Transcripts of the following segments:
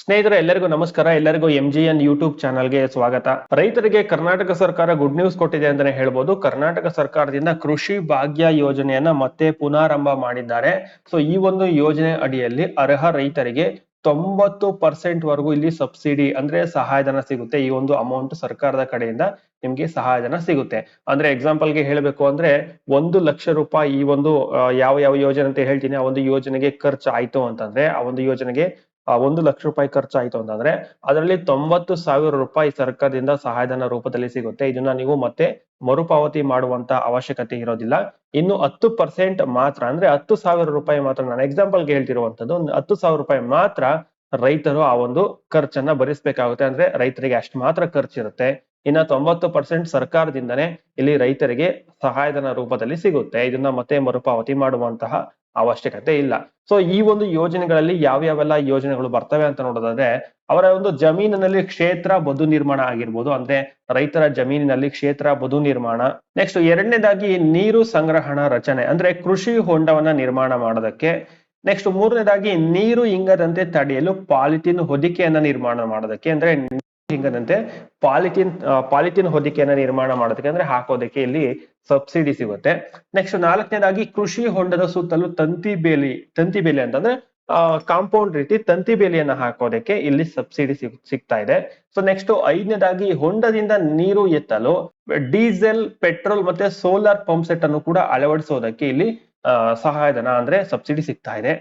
ಸ್ನೇಹಿತರೆ, ಎಲ್ಲರಿಗೂ ನಮಸ್ಕಾರ. ಎಲ್ಲರಿಗೂ ಎಂ ಜಿ ಎನ್ ಯೂಟ್ಯೂಬ್ ಚಾನಲ್ಗೆ ಸ್ವಾಗತ. ರೈತರಿಗೆ ಕರ್ನಾಟಕ ಸರ್ಕಾರ ಗುಡ್ ನ್ಯೂಸ್ ಕೊಟ್ಟಿದೆ ಅಂತಾನೆ ಹೇಳ್ಬೋದು. ಕರ್ನಾಟಕ ಸರ್ಕಾರದಿಂದ ಕೃಷಿ ಭಾಗ್ಯ ಯೋಜನೆಯನ್ನ ಮತ್ತೆ ಪುನಾರಂಭ ಮಾಡಿದ್ದಾರೆ. ಸೊ ಈ ಒಂದು ಯೋಜನೆ ಅಡಿಯಲ್ಲಿ ಅರ್ಹ ರೈತರಿಗೆ ತೊಂಬತ್ತು ಪರ್ಸೆಂಟ್ ವರೆಗೂ ಇಲ್ಲಿ ಸಬ್ಸಿಡಿ ಅಂದ್ರೆ ಸಹಾಯಧನ ಸಿಗುತ್ತೆ. ಈ ಒಂದು ಅಮೌಂಟ್ ಸರ್ಕಾರದ ಕಡೆಯಿಂದ ನಿಮ್ಗೆ ಸಹಾಯಧನ ಸಿಗುತ್ತೆ. ಅಂದ್ರೆ ಎಕ್ಸಾಂಪಲ್ಗೆ ಹೇಳ್ಬೇಕು ಅಂದ್ರೆ ಒಂದು ಲಕ್ಷ ರೂಪಾಯಿ ಈ ಒಂದು ಯಾವ ಯಾವ ಯೋಜನೆ ಅಂತ ಹೇಳ್ತೀನಿ. ಆ ಒಂದು ಯೋಜನೆಗೆ ಖರ್ಚು ಆಯ್ತು ಅಂತಂದ್ರೆ, ಆ ಒಂದು ಯೋಜನೆಗೆ ಒಂದು ಲಕ್ಷ ರೂಪಾಯಿ ಖರ್ಚು ಆಯ್ತು ಅಂತಂದ್ರೆ ಅದರಲ್ಲಿ ತೊಂಬತ್ತು ಸಾವಿರ ರೂಪಾಯಿ ಸರ್ಕಾರದಿಂದ ಸಹಾಯಧನ ರೂಪದಲ್ಲಿ ಸಿಗುತ್ತೆ. ಇದನ್ನ ನೀವು ಮತ್ತೆ ಮರುಪಾವತಿ ಮಾಡುವಂತ ಅವಶ್ಯಕತೆ ಇರೋದಿಲ್ಲ. ಇನ್ನು ಹತ್ತು ಪರ್ಸೆಂಟ್ ಮಾತ್ರ ಅಂದ್ರೆ ಹತ್ತು ಸಾವಿರ ರೂಪಾಯಿ ಮಾತ್ರ ನಾನು ಎಕ್ಸಾಂಪಲ್ಗೆ ಹೇಳ್ತಿರುವಂತದ್ದು ಹತ್ತು ಸಾವಿರ ರೂಪಾಯಿ ಮಾತ್ರ ರೈತರು ಆ ಒಂದು ಖರ್ಚನ್ನ ಭರಿಸಬೇಕಾಗುತ್ತೆ. ಅಂದ್ರೆ ರೈತರಿಗೆ ಅಷ್ಟು ಮಾತ್ರ ಖರ್ಚಿರುತ್ತೆ. ಇನ್ನ ತೊಂಬತ್ತು ಪರ್ಸೆಂಟ್ ಸರ್ಕಾರದಿಂದನೇ ಇಲ್ಲಿ ರೈತರಿಗೆ ಸಹಾಯಧನ ರೂಪದಲ್ಲಿ ಸಿಗುತ್ತೆ. ಇದನ್ನ ಮತ್ತೆ ಮರುಪಾವತಿ ಮಾಡುವಂತಹ ಅವಶ್ಯಕತೆ ಇಲ್ಲ. ಸೊ ಈ ಒಂದು ಯೋಜನೆಗಳಲ್ಲಿ ಯಾವ ಯಾವೆಲ್ಲ ಯೋಜನೆಗಳು ಬರ್ತವೆ ಅಂತ ನೋಡೋದಾದ್ರೆ, ಅವರ ಒಂದು ಜಮೀನಿನಲ್ಲಿ ಕ್ಷೇತ್ರ ಬದು ನಿರ್ಮಾಣ ಆಗಿರ್ಬೋದು. ಅಂದ್ರೆ ರೈತರ ಜಮೀನಿನಲ್ಲಿ ಕ್ಷೇತ್ರ ಬದು ನಿರ್ಮಾಣ. ನೆಕ್ಸ್ಟ್ ಎರಡನೇದಾಗಿ ನೀರು ಸಂಗ್ರಹಣ ರಚನೆ. ಅಂದ್ರೆ ಕೃಷಿ ಹೊಂಡವನ್ನ ನಿರ್ಮಾಣ ಮಾಡೋದಕ್ಕೆ. ನೆಕ್ಸ್ಟ್ ಮೂರನೇದಾಗಿ ನೀರು ಇಂಗದಂತೆ ತಡೆಯಲು ಪಾಲಿಥಿನ್ ಹೊದಿಕೆಯನ್ನ ನಿರ್ಮಾಣ ಮಾಡೋದಕ್ಕೆ. ಅಂದ್ರೆ ನೀರು ಅನ್ನಂತೆ ಪಾಲಿಥಿನ್ ಪಾಲಿಥಿನ್ ಹೊದಿಕೆಯನ್ನ ನಿರ್ಮಾಣ ಮಾಡೋದಕ್ಕೆ ಅಂದ್ರೆ ಹಾಕೋದಕ್ಕೆ ಇಲ್ಲಿ ಸಬ್ಸಿಡಿ ಸಿಗುತ್ತೆ. ನೆಕ್ಸ್ಟ್ ನಾಲ್ಕನೇದಾಗಿ ಕೃಷಿ ಹೊಂಡದ ಸುತ್ತಲೂ ತಂತಿ ಬೇಲಿ ತಂತಿ ಬೇಲಿ ಅಂತಂದ್ರೆ ಕಾಂಪೌಂಡ್ ರೀತಿ ತಂತಿ ಬೇಲಿಯನ್ನ ಹಾಕೋದಕ್ಕೆ ಇಲ್ಲಿ ಸಬ್ಸಿಡಿ ಸಿಗ್, ಸಿಗ್ತಾ ಇದೆ. ಸೊ ನೆಕ್ಸ್ಟ್ ಐದನೇದಾಗಿ ಹೊಂಡದಿಂದ ನೀರು ಎತ್ತಲು ಡೀಸೆಲ್, ಪೆಟ್ರೋಲ್ ಮತ್ತೆ ಸೋಲಾರ್ ಪಂಪ್ ಸೆಟ್ ಅನ್ನು ಕೂಡ ಅಳವಡಿಸೋದಕ್ಕೆ ಇಲ್ಲಿ ಸಹಾಯಧನ ಅಂದ್ರೆ ಸಬ್ಸಿಡಿ ಸಿಗ್ತಾ ಇದೆ.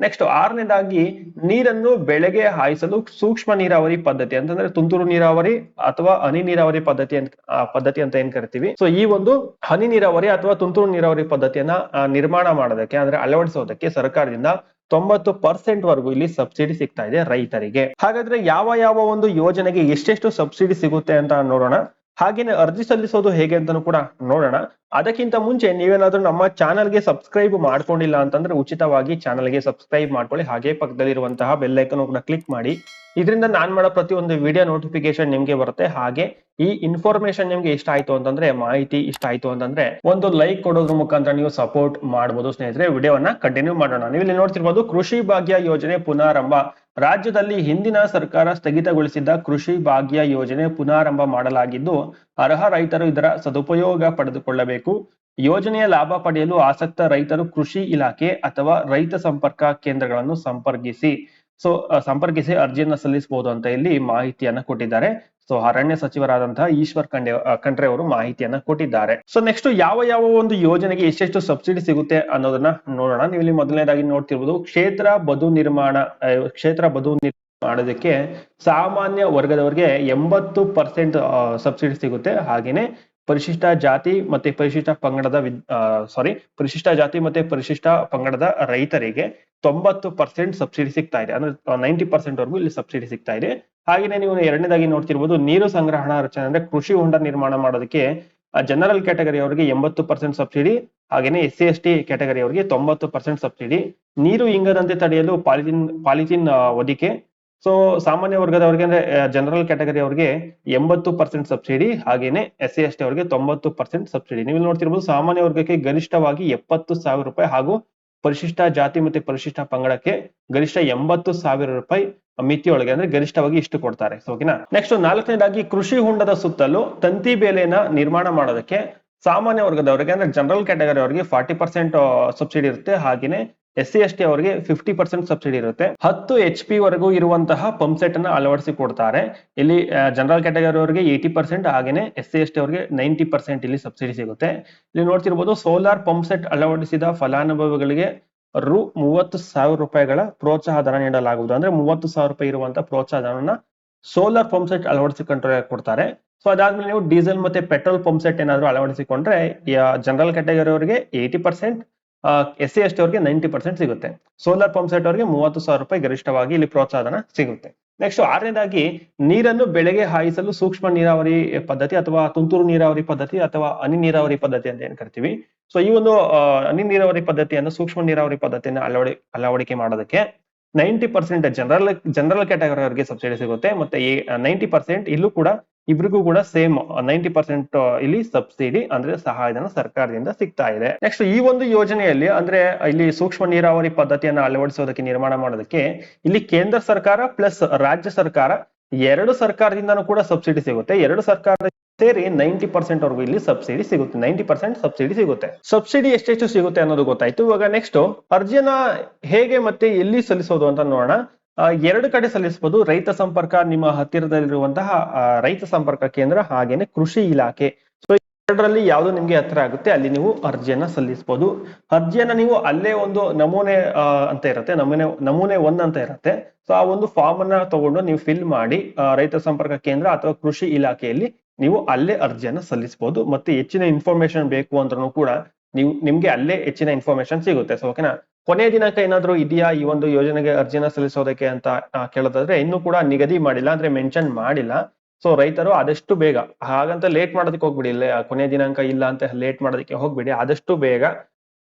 ನೆಕ್ಸ್ಟ್ ಆರನೇದಾಗಿ ನೀರನ್ನು ಬೆಳೆಗೆ ಹಾಯಿಸಲು ಸೂಕ್ಷ್ಮ ನೀರಾವರಿ ಪದ್ಧತಿ ಅಂತಂದ್ರೆ ತುಂತುರು ನೀರಾವರಿ ಅಥವಾ ಹನಿ ನೀರಾವರಿ ಪದ್ಧತಿ ಅಂತ ಪದ್ಧತಿ ಅಂತ ಏನ್ ಕರಿತೀವಿ? ಸೊ ಈ ಒಂದು ಹನಿ ನೀರಾವರಿ ಅಥವಾ ತುಂತುರು ನೀರಾವರಿ ಪದ್ಧತಿಯನ್ನ ನಿರ್ಮಾಣ ಮಾಡೋದಕ್ಕೆ ಅಂದ್ರೆ ಅಳವಡಿಸೋದಕ್ಕೆ ಸರ್ಕಾರದಿಂದ ತೊಂಬತ್ತು ಪರ್ಸೆಂಟ್ ವರೆಗೂ ಇಲ್ಲಿ ಸಬ್ಸಿಡಿ ಸಿಗ್ತಾ ಇದೆ ರೈತರಿಗೆ. ಹಾಗಾದ್ರೆ ಯಾವ ಯಾವ ಒಂದು ಯೋಜನೆಗೆ ಎಷ್ಟೆಷ್ಟು ಸಬ್ಸಿಡಿ ಸಿಗುತ್ತೆ ಅಂತ ನೋಡೋಣ. ಹಾಗೇನೆ ಅರ್ಜಿ ಸಲ್ಲಿಸೋದು ಹೇಗೆ ಅಂತಾನು ಕೂಡ ನೋಡೋಣ. ಅದಕ್ಕಿಂತ ಮುಂಚೆ ನೀವೇನಾದ್ರೂ ನಮ್ಮ ಚಾನಲ್ಗೆ ಸಬ್ಸ್ಕ್ರೈಬ್ ಮಾಡ್ಕೊಂಡಿಲ್ಲ ಅಂತಂದ್ರೆ ಉಚಿತವಾಗಿ ಚಾನಲ್ಗೆ ಸಬ್ಸ್ಕ್ರೈಬ್ ಮಾಡ್ಕೊಳ್ಳಿ. ಹಾಗೆ ಪಕ್ಕದಲ್ಲಿರುವಂತಹ ಬೆಲ್ ಐಕನ್ ಕೂಡ ಕ್ಲಿಕ್ ಮಾಡಿ. ಇದರಿಂದ ನಾನ್ ಮಾಡೋ ಪ್ರತಿಯೊಂದು ವಿಡಿಯೋ ನೋಟಿಫಿಕೇಶನ್ ನಿಮ್ಗೆ ಬರುತ್ತೆ. ಹಾಗೆ ಈ ಇನ್ಫಾರ್ಮೇಶನ್ ನಿಮ್ಗೆ ಇಷ್ಟ ಆಯ್ತು ಅಂತಂದ್ರೆ, ಮಾಹಿತಿ ಇಷ್ಟ ಆಯ್ತು ಅಂತಂದ್ರೆ ಒಂದು ಲೈಕ್ ಕೊಡೋದ್ರ ಮುಖಾಂತರ ನೀವು ಸಪೋರ್ಟ್ ಮಾಡಬಹುದು ಸ್ನೇಹಿತರೆ. ವಿಡಿಯೋವನ್ನ ಕಂಟಿನ್ಯೂ ಮಾಡೋಣ. ನೀವು ಇಲ್ಲಿ ನೋಡ್ತಿರ್ಬೋದು ಕೃಷಿ ಭಾಗ್ಯ ಯೋಜನೆ ಪುನಾರಂಭ. ರಾಜ್ಯದಲ್ಲಿ ಹಿಂದಿನ ಸರ್ಕಾರ ಸ್ಥಗಿತಗೊಳಿಸಿದ್ದ ಕೃಷಿ ಭಾಗ್ಯ ಯೋಜನೆ ಪುನಾರಂಭ ಮಾಡಲಾಗಿದ್ದು, ಅರ್ಹ ರೈತರು ಇದರ ಸದುಪಯೋಗ ಪಡೆದುಕೊಳ್ಳಬೇಕು. ಯೋಜನೆಯ ಲಾಭ ಪಡೆಯಲು ಆಸಕ್ತ ರೈತರು ಕೃಷಿ ಇಲಾಖೆ ಅಥವಾ ರೈತ ಸಂಪರ್ಕ ಕೇಂದ್ರಗಳನ್ನು ಸಂಪರ್ಕಿಸಿ. ಸೊ ಸಂಪರ್ಕಿಸಿ ಅರ್ಜಿಯನ್ನ ಸಲ್ಲಿಸಬಹುದು ಅಂತ ಇಲ್ಲಿ ಮಾಹಿತಿಯನ್ನ ಕೊಟ್ಟಿದ್ದಾರೆ. ಸೊ ಅರಣ್ಯ ಸಚಿವರಾದಂತಹ ಈಶ್ವರ್ ಖಂಡೆ ಖಂಡ್ರೆ ಅವರು ಮಾಹಿತಿಯನ್ನ ಕೊಟ್ಟಿದ್ದಾರೆ. ಸೊ ನೆಕ್ಸ್ಟ್ ಯಾವ ಯಾವ ಒಂದು ಯೋಜನೆಗೆ ಎಷ್ಟೆಷ್ಟು ಸಬ್ಸಿಡಿ ಸಿಗುತ್ತೆ ಅನ್ನೋದನ್ನ ನೋಡೋಣ. ನೀವು ಇಲ್ಲಿ ಮೊದಲನೇದಾಗಿ ನೋಡ್ತಿರ್ಬೋದು, ಕ್ಷೇತ್ರ ಬದು ನಿರ್ಮಾಣ ಕ್ಷೇತ್ರ ಬದು ಮಾಡೋದಕ್ಕೆ ಸಾಮಾನ್ಯ ವರ್ಗದವರಿಗೆ ಎಂಬತ್ತು ಪರ್ಸೆಂಟ್ ಸಬ್ಸಿಡಿ ಸಿಗುತ್ತೆ. ಹಾಗೇನೆ ಪರಿಶಿಷ್ಟ ಜಾತಿ ಮತ್ತೆ ಪರಿಶಿಷ್ಟ ಪಂಗಡದ ಸಾರಿ ಪರಿಶಿಷ್ಟ ಜಾತಿ ಮತ್ತೆ ಪರಿಶಿಷ್ಟ ಪಂಗಡದ ರೈತರಿಗೆ ತೊಂಬತ್ತು ಪರ್ಸೆಂಟ್ ಸಬ್ಸಿಡಿ ಸಿಗ್ತಾ ಇದೆ. ಅಂದ್ರೆ ನೈಂಟಿ ಪರ್ಸೆಂಟ್ ವರೆಗೂ ಇಲ್ಲಿ ಸಬ್ಸಿಡಿ ಸಿಗ್ತಾ ಇದೆ. ಹಾಗೇನೆ ನೀವು ಎರಡನೇದಾಗಿ ನೋಡ್ತಿರ್ಬೋದು, ನೀರು ಸಂಗ್ರಹಣಾ ರಚನೆ, ಅಂದ್ರೆ ಕೃಷಿ ಹೊಂಡ ನಿರ್ಮಾಣ ಮಾಡೋದಕ್ಕೆ ಜನರಲ್ ಕ್ಯಾಟಗರಿ ಅವರಿಗೆ ಎಂಬತ್ತು ಪರ್ಸೆಂಟ್ ಸಬ್ಸಿಡಿ ಹಾಗೇನೆ S C, S T category ಅವರಿಗೆ ತೊಂಬತ್ತು ಪರ್ಸೆಂಟ್ ಸಬ್ಸಿಡಿ ನೀರು ಇಂಗದಂತೆ ತಡೆಯಲು ಪಾಲಿಥಿನ್ ಪಾಲಿಥಿನ್ ಹೊದಿಕೆ ಸೊ ಸಾಮಾನ್ಯ ವರ್ಗದವರಿಗೆ ಅಂದ್ರೆ ಜನರಲ್ ಕ್ಯಾಟಗರಿ ಅವರಿಗೆ ಎಂಬತ್ತು ಪರ್ಸೆಂಟ್ ಸಬ್ಸಿಡಿ ಹಾಗೇನೆ ಎಸ್ ಸಿ ಎಸ್ ಟಿ ಅವರಿಗೆ ತೊಂಬತ್ತು ಪರ್ಸೆಂಟ್ ಸಬ್ಸಿಡಿ ನೀವು ನೋಡ್ತಿರ್ಬೋದು, ಸಾಮಾನ್ಯ ವರ್ಗಕ್ಕೆ ಗರಿಷ್ಠವಾಗಿ ಎಪ್ಪತ್ತು ಸಾವಿರ ರೂಪಾಯಿ ಹಾಗೂ ಪರಿಶಿಷ್ಟ ಜಾತಿ ಮತ್ತೆ ಪರಿಶಿಷ್ಟ ಪಂಗಡಕ್ಕೆ ಗರಿಷ್ಠ ಎಂಬತ್ತು ಸಾವಿರ ರೂಪಾಯಿ ಮಿತಿಯೊಳಗೆ ಅಂದ್ರೆ ಗರಿಷ್ಠವಾಗಿ ಇಷ್ಟು ಕೊಡ್ತಾರೆ. ಸೊ ಓಕೆನಾ ನೆಕ್ಸ್ಟ್ ನಾಲ್ಕನೇದಾಗಿ ಕೃಷಿ ಹೊಂಡದ ಸುತ್ತಲೂ ತಂತಿ ಬೇಲೆನ ನಿರ್ಮಾಣ ಮಾಡೋದಕ್ಕೆ ಸಾಮಾನ್ಯ ವರ್ಗದವರಿಗೆ ಅಂದ್ರೆ ಜನರಲ್ ಕ್ಯಾಟಗರಿ ಅವರಿಗೆ ಫಾರ್ಟಿ ಪರ್ಸೆಂಟ್ ಸಬ್ಸಿಡಿ ಇರುತ್ತೆ. ಹಾಗೇನೆ ಎಸ್ ಸಿ ಎಸ್ ಟಿ ಅವರಿಗೆ ಫಿಫ್ಟಿ ಪರ್ಸೆಂಟ್ ಸಬ್ಸಿಡಿ ಇರುತ್ತೆ. ಹತ್ತು ಎಚ್ ಪಿ ವರೆಗೂ ಇರುವಂತಹ ಪಂಪ್ ಸೆಟ್ ಅನ್ನ ಅಳವಡಿಸಿ ಕೊಡ್ತಾರೆ. ಇಲ್ಲಿ ಜನರಲ್ ಕ್ಯಾಟಗರಿ ಅವರಿಗೆ ಏಯ್ಟಿ ಪರ್ಸೆಂಟ್ ಹಾಗೇನೆ ಎಸ್ ಸಿ ಎಸ್ ಟಿ ಅವರಿಗೆ ನೈಂಟಿ ಪರ್ಸೆಂಟ್ ಇಲ್ಲಿ ಸಬ್ಸಿಡಿ ಸಿಗುತ್ತೆ. ಇಲ್ಲಿ ನೋಡ್ತಿರ್ಬೋದು ಸೋಲಾರ್ ಪಂಪ್ ಸೆಟ್ ಅಳವಡಿಸಿದ ಫಲಾನುಭವಿಗಳಿಗೆ ರು ಮೂವತ್ತು ಸಾವಿರ ರೂಪಾಯಿಗಳ ಪ್ರೋತ್ಸಾಹ ಧನ ನೀಡಲಾಗುವುದು. ಅಂದ್ರೆ ಮೂವತ್ತು ಸಾವಿರ ರೂಪಾಯಿ ಇರುವಂತಹ ಪ್ರೋತ್ಸಾಹ ಧನವನ್ನ ಸೋಲಾರ್ ಪಂಪ್ ಸೆಟ್ ಅಳವಡಿಸಿಕೊಂಡ್ರೆ ಕೊಡ್ತಾರೆ. ಸೊ ಅದಾದ್ಮೇಲೆ ನೀವು ಡೀಸೆಲ್ ಮತ್ತೆ ಪೆಟ್ರೋಲ್ ಪಂಪ್ ಸೆಟ್ ಏನಾದ್ರು ಅಳವಡಿಸಿಕೊಂಡ್ರೆ ಜನರಲ್ ಕ್ಯಾಟಗರಿ ಅವರಿಗೆ eighty percent S C S T ಅವ್ರಿಗೆ ನೈಂಟಿ ಪರ್ಸೆಂಟ್ ಸಿಗುತ್ತೆ. ಸೋಲಾರ್ ಪಂಪ್ ಸೆಟ್ ಅವರಿಗೆ ಮೂವತ್ತು ಸಾವಿರ ರೂಪಾಯಿ ಗರಿಷ್ಠವಾಗಿ ಇಲ್ಲಿ ಪ್ರೋತ್ಸಾಹನ ಸಿಗುತ್ತೆ. ನೆಕ್ಸ್ಟ್ ಆರನೇದಾಗಿ ನೀರನ್ನು ಬೆಳೆಗೆ ಹಾಯಿಸಲು ಸೂಕ್ಷ್ಮ ನೀರಾವರಿ ಪದ್ಧತಿ ಅಥವಾ ತುಂತುರು ನೀರಾವರಿ ಪದ್ಧತಿ ಅಥವಾ ಹನಿ ನೀರಾವರಿ ಪದ್ಧತಿ ಅಂತ ಏನ್ ಕರಿತೀವಿ? ಸೊ ಈ ಒಂದು ಹನಿ ನೀರಾವರಿ ಪದ್ಧತಿಯನ್ನು ಸೂಕ್ಷ್ಮ ನೀರಾವರಿ ಪದ್ಧತಿಯನ್ನು ಅಳವಡಿ, ಅಳವಡಿಕೆ ಮಾಡೋದಕ್ಕೆ ninety percent general general category ಅವರಿಗೆ ಸಬ್ಸಿಡಿ ಸಿಗುತ್ತೆ. ಮತ್ತೆ ನೈಂಟಿ ಪರ್ಸೆಂಟ್ ಇಲ್ಲೂ ಕೂಡ ಇಬ್ರಿಗೂ ಕೂಡ ಸೇಮ್ ನೈಂಟಿ ಪರ್ಸೆಂಟ್ ಇಲ್ಲಿ ಸಬ್ಸಿಡಿ ಅಂದ್ರೆ ಸಹಾಯಧನ ಸರ್ಕಾರದಿಂದ ಸಿಗ್ತಾ ಇದೆ. ನೆಕ್ಸ್ಟ್ ಈ ಒಂದು ಯೋಜನೆಯಲ್ಲಿ ಅಂದ್ರೆ, ಇಲ್ಲಿ ಸೂಕ್ಷ್ಮ ನೀರಾವರಿ ಪದ್ಧತಿಯನ್ನು ಅಳವಡಿಸೋದಕ್ಕೆ ನಿರ್ಮಾಣ ಮಾಡೋದಕ್ಕೆ ಇಲ್ಲಿ ಕೇಂದ್ರ ಸರ್ಕಾರ ಪ್ಲಸ್ ರಾಜ್ಯ ಸರ್ಕಾರ ಎರಡು ಸರ್ಕಾರದಿಂದನೂ ಕೂಡ ಸಬ್ಸಿಡಿ ಸಿಗುತ್ತೆ. ಎರಡು ಸರ್ಕಾರ ಸೇರಿ ನೈಂಟಿ ಪರ್ಸೆಂಟ್ ವರೆಗೂ ಇಲ್ಲಿ ಸಬ್ಸಿಡಿ ಸಿಗುತ್ತೆ. ನೈಂಟಿ ಪರ್ಸೆಂಟ್ ಸಬ್ಸಿಡಿ ಸಿಗುತ್ತೆ. ಸಬ್ಸಿಡಿ ಎಷ್ಟೆಷ್ಟು ಸಿಗುತ್ತೆ ಅನ್ನೋದು ಗೊತ್ತಾಯ್ತು. ಇವಾಗ ನೆಕ್ಸ್ಟ್ ಅರ್ಜಿಯನ್ನ ಹೇಗೆ ಮತ್ತೆ ಎಲ್ಲಿ ಸಲ್ಲಿಸೋದು ಅಂತ ನೋಡೋಣ. ಎರಡು ಕಡೆ ಸಲ್ಲಿಸಬಹುದು. ರೈತ ಸಂಪರ್ಕ ನಿಮ್ಮ ಹತ್ತಿರದಲ್ಲಿರುವಂತಹ ರೈತ ಸಂಪರ್ಕ ಕೇಂದ್ರ ಹಾಗೇನೆ ಕೃಷಿ ಇಲಾಖೆ. ಸೊ ಎರಡರಲ್ಲಿ ಯಾವುದು ನಿಮ್ಗೆ ಹತ್ರ ಆಗುತ್ತೆ, ಅಲ್ಲಿ ನೀವು ಅರ್ಜಿಯನ್ನ ಸಲ್ಲಿಸಬಹುದು. ಅರ್ಜಿಯನ್ನ ನೀವು ಅಲ್ಲೇ ಒಂದು ನಮೂನೆ ಅಂತ ಇರುತ್ತೆ. ನಮೂನೆ ನಮೂನೆ ಒನ್ ಅಂತ ಇರುತ್ತೆ. ಸೊ ಆ ಒಂದು ಫಾರ್ಮ್ ಅನ್ನ ತಗೊಂಡು ನೀವು ಫಿಲ್ ಮಾಡಿ ರೈತ ಸಂಪರ್ಕ ಕೇಂದ್ರ ಅಥವಾ ಕೃಷಿ ಇಲಾಖೆಯಲ್ಲಿ ನೀವು ಅಲ್ಲೇ ಅರ್ಜಿಯನ್ನ ಸಲ್ಲಿಸಬಹುದು. ಮತ್ತೆ ಹೆಚ್ಚಿನ ಇನ್ಫಾರ್ಮೇಶನ್ ಬೇಕು ಅಂದ್ರೂ ಕೂಡ ನೀವು, ನಿಮ್ಗೆ ಅಲ್ಲೇ ಹೆಚ್ಚಿನ ಇನ್ಫಾರ್ಮೇಶನ್ ಸಿಗುತ್ತೆ. ಸೊ ಓಕೆನಾ ಕೊನೆಯ ದಿನಾಂಕ ಏನಾದರೂ ಇದೆಯಾ ಈ ಒಂದು ಯೋಜನೆಗೆ ಅರ್ಜಿನ ಸಲ್ಲಿಸೋದಕ್ಕೆ ಅಂತ ಕೇಳೋದಾದ್ರೆ ಇನ್ನೂ ಕೂಡ ನಿಗದಿ ಮಾಡಿಲ್ಲ, ಅಂದ್ರೆ ಮೆನ್ಷನ್ ಮಾಡಿಲ್ಲ. ಸೊ ರೈತರು ಆದಷ್ಟು ಬೇಗ, ಹಾಗಂತ ಲೇಟ್ ಮಾಡೋದಕ್ಕೆ ಹೋಗ್ಬಿಡಿ, ಇಲ್ಲ ಕೊನೆ ದಿನಾಂಕ ಇಲ್ಲ ಅಂತ ಲೇಟ್ ಮಾಡೋದಕ್ಕೆ ಹೋಗ್ಬಿಡಿ, ಆದಷ್ಟು ಬೇಗ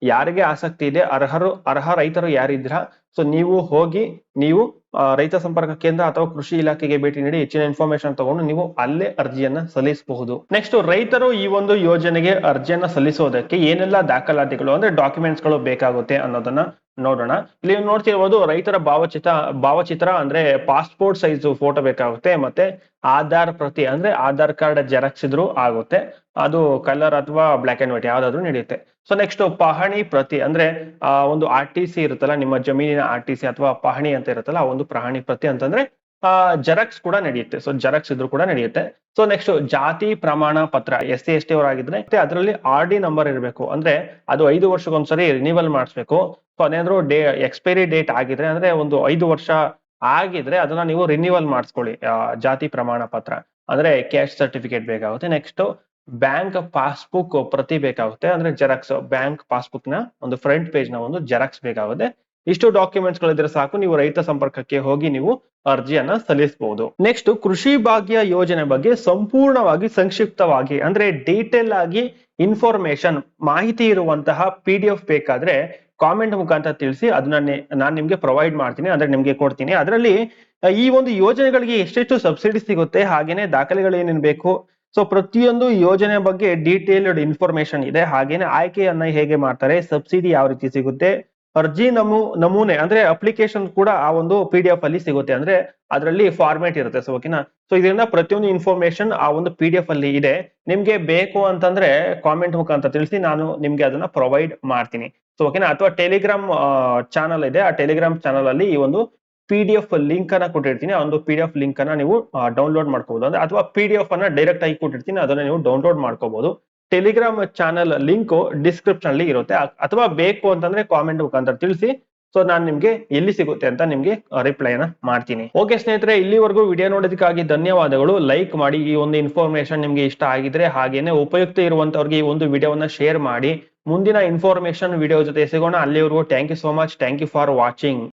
ಯಾರಿಗೆ ಆಸಕ್ತಿ ಇದೆ, ಅರ್ಹರು, ಅರ್ಹ ರೈತರು ಯಾರಿದ್ರ ಸೊ ನೀವು ಹೋಗಿ, ನೀವು ರೈತ ಸಂಪರ್ಕ ಕೇಂದ್ರ ಅಥವಾ ಕೃಷಿ ಇಲಾಖೆಗೆ ಭೇಟಿ ನೀಡಿ ಹೆಚ್ಚಿನ ಇನ್ಫಾರ್ಮೇಶನ್ ತಗೊಂಡು ನೀವು ಅಲ್ಲೇ ಅರ್ಜಿಯನ್ನ ಸಲ್ಲಿಸಬಹುದು. ನೆಕ್ಸ್ಟ್ ರೈತರು ಈ ಒಂದು ಯೋಜನೆಗೆ ಅರ್ಜಿಯನ್ನ ಸಲ್ಲಿಸೋದಕ್ಕೆ ಏನೆಲ್ಲ ದಾಖಲಾತಿಗಳು ಅಂದ್ರೆ ಡಾಕ್ಯುಮೆಂಟ್ಸ್ಗಳು ಬೇಕಾಗುತ್ತೆ ಅನ್ನೋದನ್ನ ನೋಡೋಣ. ಇಲ್ಲಿ ನೋಡ್ತಿರ್ಬೋದು ರೈತರ ಭಾವಚಿತ್ರ ಭಾವಚಿತ್ರ ಅಂದ್ರೆ ಪಾಸ್ಪೋರ್ಟ್ ಸೈಜ್ ಫೋಟೋ ಬೇಕಾಗುತ್ತೆ ಮತ್ತೆ ಆಧಾರ್ ಪ್ರತಿ ಅಂದ್ರೆ ಆಧಾರ್ ಕಾರ್ಡ್ ಜೆರಾಕ್ಸ್ ಇದ್ರೂ ಆಗುತ್ತೆ. ಅದು ಕಲರ್ ಅಥವಾ ಬ್ಲಾಕ್ ಅಂಡ್ ವೈಟ್ ಯಾವ್ದಾದ್ರು ನಡೆಯುತ್ತೆ. ಸೊ ನೆಕ್ಸ್ಟ್ ಪಹಣಿ ಪ್ರತಿ, ಅಂದ್ರೆ, ಆ, ಒಂದು ಆರ್ ಟಿ ಸಿ ಇರುತ್ತಲ್ಲ, ನಿಮ್ಮ ಜಮೀನಿನ ಆರ್ ಟಿ ಸಿ ಅಥವಾ ಪಹಣಿ ಅಂತ ಇರುತ್ತಲ್ಲ, ಆ ಒಂದು ಪಹಣಿ ಪ್ರತಿ ಅಂತಂದ್ರೆ, ಆ, ಜೆರಾಕ್ಸ್ ಕೂಡ ನಡೆಯುತ್ತೆ. ಸೊ ಜೆರಾಕ್ಸ್ ಇದ್ರು ಕೂಡ ನಡೆಯುತ್ತೆ. ಸೊ ನೆಕ್ಸ್ಟ್ ಜಾತಿ ಪ್ರಮಾಣ ಪತ್ರ, ಎಸ್ ಸಿ, ಎಸ್ ಟಿ ಅವರಾಗಿದ್ರೆ, ಮತ್ತೆ ಅದರಲ್ಲಿ ಆರ್ ಡಿ ನಂಬರ್ ಇರಬೇಕು. ಅಂದ್ರೆ, ಅದು ಐದು ವರ್ಷಕ್ಕೊಂದ್ಸರಿ ರಿನಿವಲ್ ಮಾಡಿಸ್ಬೇಕು. ಸೊ ಅದೇನಾದ್ರು ಡೇ ಎಕ್ಸ್ಪೈರಿ ಡೇಟ್ ಆಗಿದ್ರೆ, ಅಂದ್ರೆ, ಒಂದು ಐದು ವರ್ಷ ಆಗಿದ್ರೆ, ಅದನ್ನ ನೀವು ರಿನಿವಲ್ ಮಾಡಿಸ್ಕೊಳ್ಳಿ ಜಾತಿ ಪ್ರಮಾಣ ಪತ್ರ. ಅಂದ್ರೆ ಕ್ಯಾಶ್ ಸರ್ಟಿಫಿಕೇಟ್ ಬೇಕಾಗುತ್ತೆ. ನೆಕ್ಸ್ಟ್ ಬ್ಯಾಂಕ್ ಪಾಸ್ಬುಕ್ ಪ್ರತಿ ಬೇಕಾಗುತ್ತೆ. ಅಂದ್ರೆ ಜೆರಾಕ್ಸ್ ಬ್ಯಾಂಕ್ ಪಾಸ್ಬುಕ್ನ ಒಂದು ಫ್ರಂಟ್ ಪೇಜ್ನ ಒಂದು ಜೆರಾಕ್ಸ್ ಬೇಕಾಗುತ್ತೆ. ಇಷ್ಟು ಡಾಕ್ಯುಮೆಂಟ್ಸ್ ಗಳಿದ್ರೆ ಸಾಕು. ನೀವು ರೈತ ಸಂಪರ್ಕಕ್ಕೆ ಹೋಗಿ ನೀವು ಅರ್ಜಿಯನ್ನ ಸಲ್ಲಿಸಬಹುದು ನೆಕ್ಸ್ಟ್ ಕೃಷಿ ಭಾಗ್ಯ ಯೋಜನೆ ಬಗ್ಗೆ ಸಂಪೂರ್ಣವಾಗಿ ಸಂಕ್ಷಿಪ್ತವಾಗಿ, ಅಂದ್ರೆ ಡೀಟೇಲ್ ಆಗಿ ಇನ್ಫಾರ್ಮೇಶನ್ ಮಾಹಿತಿ ಇರುವಂತಹ ಪಿ ಡಿ ಎಫ್ ಬೇಕಾದ್ರೆ ಕಾಮೆಂಟ್ ಮುಖಾಂತರ ತಿಳಿಸಿ, ಅದನ್ನ ನಾನು ನಿಮ್ಗೆ ಪ್ರೊವೈಡ್ ಮಾಡ್ತೀನಿ, ಅಂದ್ರೆ ನಿಮ್ಗೆ ಕೊಡ್ತೀನಿ. ಅದರಲ್ಲಿ ಈ ಒಂದು ಯೋಜನೆಗಳಿಗೆ ಎಷ್ಟೆಷ್ಟು ಸಬ್ಸಿಡಿ ಸಿಗುತ್ತೆ, ಹಾಗೇನೆ ದಾಖಲೆಗಳು ಏನೇನ್ ಬೇಕು ಸೊ ಪ್ರತಿಯೊಂದು ಯೋಜನೆ ಬಗ್ಗೆ ಡೀಟೇಲ್ಡ್ ಇನ್ಫಾರ್ಮೇಶನ್ ಇದೆ. ಹಾಗೇನೆ ಆಯ್ಕೆಯನ್ನ ಹೇಗೆ ಮಾಡ್ತಾರೆ ಸಬ್ಸಿಡಿ ಯಾವ ರೀತಿ ಸಿಗುತ್ತೆ, ಅರ್ಜಿ ನಮು, ನಮೂನೆ, ಅಂದ್ರೆ ಅಪ್ಲಿಕೇಶನ್ ಕೂಡ ಆ ಒಂದು ಪಿ ಡಿ ಎಫ್ ಅಲ್ಲಿ ಸಿಗುತ್ತೆ. ಅಂದ್ರೆ ಅದರಲ್ಲಿ ಫಾರ್ಮೇಟ್ ಇರುತ್ತೆ. ಸೊ ಓಕೆನಾ ಸೊ ಇದರಿಂದ ಪ್ರತಿಯೊಂದು ಇನ್ಫಾರ್ಮೇಶನ್ ಆ ಒಂದು ಪಿ ಡಿ ಎಫ್ ಅಲ್ಲಿ ಇದೆ. ನಿಮ್ಗೆ ಬೇಕು ಅಂತಂದ್ರೆ ಕಾಮೆಂಟ್ ಮುಖಾಂತರ ತಿಳಿಸಿ, ನಾನು ನಿಮ್ಗೆ ಅದನ್ನ ಪ್ರೊವೈಡ್ ಮಾಡ್ತೀನಿ. ಸೊ ಓಕೆನಾ ಅಥವಾ ಟೆಲಿಗ್ರಾಮ್ ಚಾನಲ್ ಇದೆ. ಆ ಟೆಲಿಗ್ರಾಮ್ ಚಾನಲ್ ಅಲ್ಲಿ ಈ ಒಂದು ಪಿ ಡಿ ಎಫ್ ಲಿಂಕ್ ಅನ್ನ ಕೊಟ್ಟಿರ್ತೀನಿ ಆ ಒಂದು ಪಿ ಡಿ ಎಫ್ ಲಿಂಕ್ ಅನ್ನ ನೀವು ಡೌನ್ಲೋಡ್ ಮಾಡ್ಕೋಬಹುದು ಅಂದ್ರೆ ಅಥವಾ ಪಿ ಡಿ ಎಫ್ ಅನ್ನ ಡೈರೆಕ್ಟ್ ಆಗಿ ಕೊಟ್ಟಿರ್ತೀನಿ, ಅದನ್ನ ನೀವು ಡೌನ್ಲೋಡ್ ಮಾಡ್ಕೋಬಹುದು ಟೆಲಿಗ್ರಾಮ್ ಚಾನಲ್ ಲಿಂಕ್ ಡಿಸ್ಕ್ರಿಪ್ಷನ್ ಅಲ್ಲಿ ಇರುತ್ತೆ. ಅಥವಾ ಬೇಕು ಅಂತಂದ್ರೆ ಕಾಮೆಂಟ್ ಮುಖಾಂತರ ತಿಳಿಸಿ. ಸೊ ನಾನು ನಿಮ್ಗೆ ಎಲ್ಲಿ ಸಿಗುತ್ತೆ ಅಂತ ನಿಮ್ಗೆ ರಿಪ್ಲೈ ಅನ್ನ ಮಾಡ್ತೀನಿ. ಓಕೆ ಸ್ನೇಹಿತರೆ, ಇಲ್ಲಿವರೆಗೂ ವಿಡಿಯೋ ನೋಡೋದಕ್ಕಾಗಿ ಧನ್ಯವಾದಗಳು. ಲೈಕ್ ಮಾಡಿ, ಈ ಒಂದು ಇನ್ಫಾರ್ಮೇಶನ್ ನಿಮ್ಗೆ ಇಷ್ಟ ಆಗಿದ್ರೆ ಹಾಗೇನೆ ಉಪಯುಕ್ತ ಇರುವಂತವ್ರಿಗೆ ಈ ಒಂದು ವಿಡಿಯೋವನ್ನ ಶೇರ್ ಮಾಡಿ. ಮುಂದಿನ ಇನ್ಫಾರ್ಮೇಶನ್ ವಿಡಿಯೋ ಜೊತೆ ಸಿಗೋಣ. ಅಲ್ಲಿವರೆಗೂ thank you so much thank you for watching